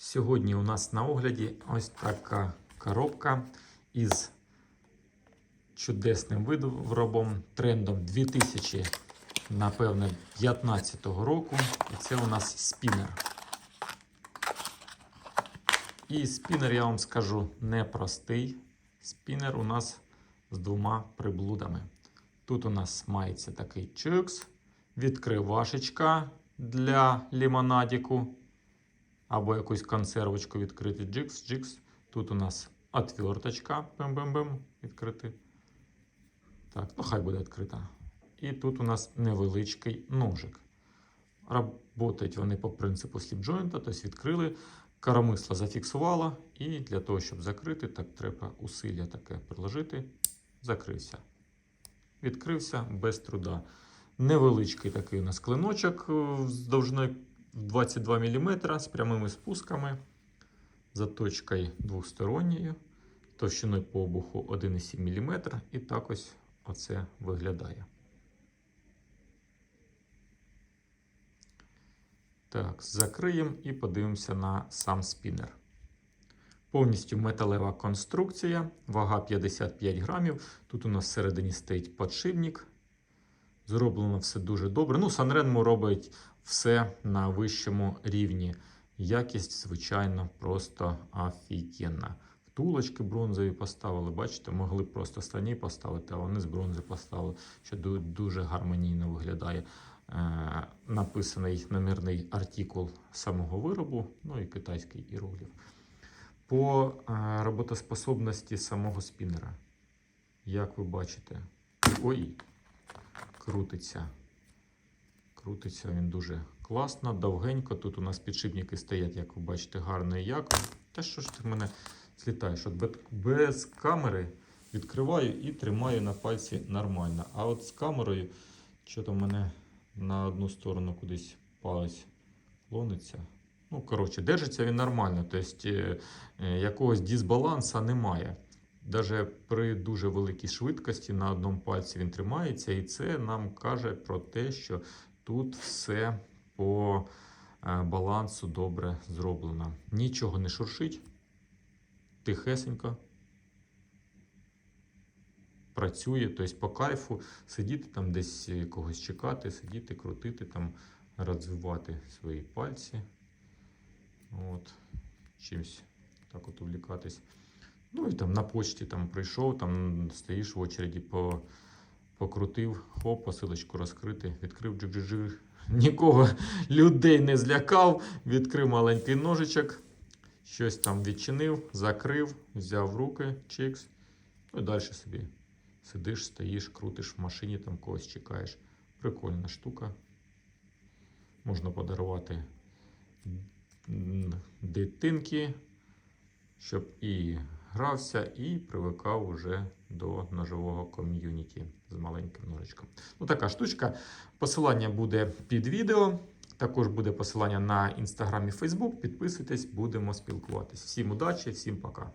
Сьогодні у нас на огляді ось така коробка із чудесним виробом, трендом 2000, напевне, 15 року. І це у нас спінер. І спінер, я вам скажу, непростий. Спінер у нас з двома приблудами. Тут у нас мається такий чикс, відкривашечка для лімонадіку або якусь консервочку відкрити. Джикс, джикс. Тут у нас отверточка. Бим-бим-бим. Відкрити. Так, ну хай буде відкрита. І тут у нас невеличкий ножик. Работають вони по принципу сліпджойнта, тобто відкрили, коромисло зафіксувало, і для того, щоб закрити, так треба усилля таке приложити. Закрився. Відкрився без труда. Невеличкий такий у нас клиночок е, з довжиною 22 мм з прямими спусками, заточкою двосторонньою, товщиною по обуху 1,7 мм. І так ось оце виглядає. Так, закриємо і подивимося на сам спінер. Повністю металева конструкція, вага 55 грамів. Тут у нас всередині стоїть подшипник. Зроблено все дуже добре. Ну, Санренмо робить все на вищому рівні. Якість, звичайно, просто офігенна. Втулочки бронзові поставили, бачите, могли просто стані поставити, а вони з бронзи поставили, що дуже гармонійно виглядає. Е, написаний номерний артикул самого виробу, ну і китайський іерогліф. По е, роботоспособності самого спінера, як ви бачите, ой, крутиться. Крутиться він дуже класно, довгенько. Тут у нас підшипники стоять, як ви бачите, гарної якості. Та що ж ти мене злітаєш? От без, камери відкриваю і тримаю на пальці нормально. А от з камерою, що то мене на одну сторону кудись палець клониться. Ну, коротше, держиться він нормально. Тобто е, якогось дисбалансу немає. Навіть при дуже великій швидкості на одному пальці він тримається, і це нам каже про те, що тут все по е, балансу добре зроблено. Нічого не шуршить, тихесенько. Працює, тобто по кайфу сидіти там десь когось чекати, сидіти, крутити, там, розвивати свої пальці. От, Чимось так от увлікатись. Ну і там на почті там прийшов, там стоїш в очереді, по, покрутив, хоп, посилочку розкрити, відкрив джик-джик-джик. Нікого людей не злякав, відкрив маленький ножичок, щось там відчинив, закрив, взяв в руки, чикс. Ну і далі собі сидиш, стоїш, крутиш в машині, там когось чекаєш. Прикольна штука. Можна подарувати дитинки, щоб і грався, і привикав уже до ножового ком'юніті з маленьким ножичком. Ну, така штучка. Посилання буде під відео. Також буде посилання на інстаграм і Фейсбук. Підписуйтесь, будемо спілкуватись. Всім удачі, всім пока.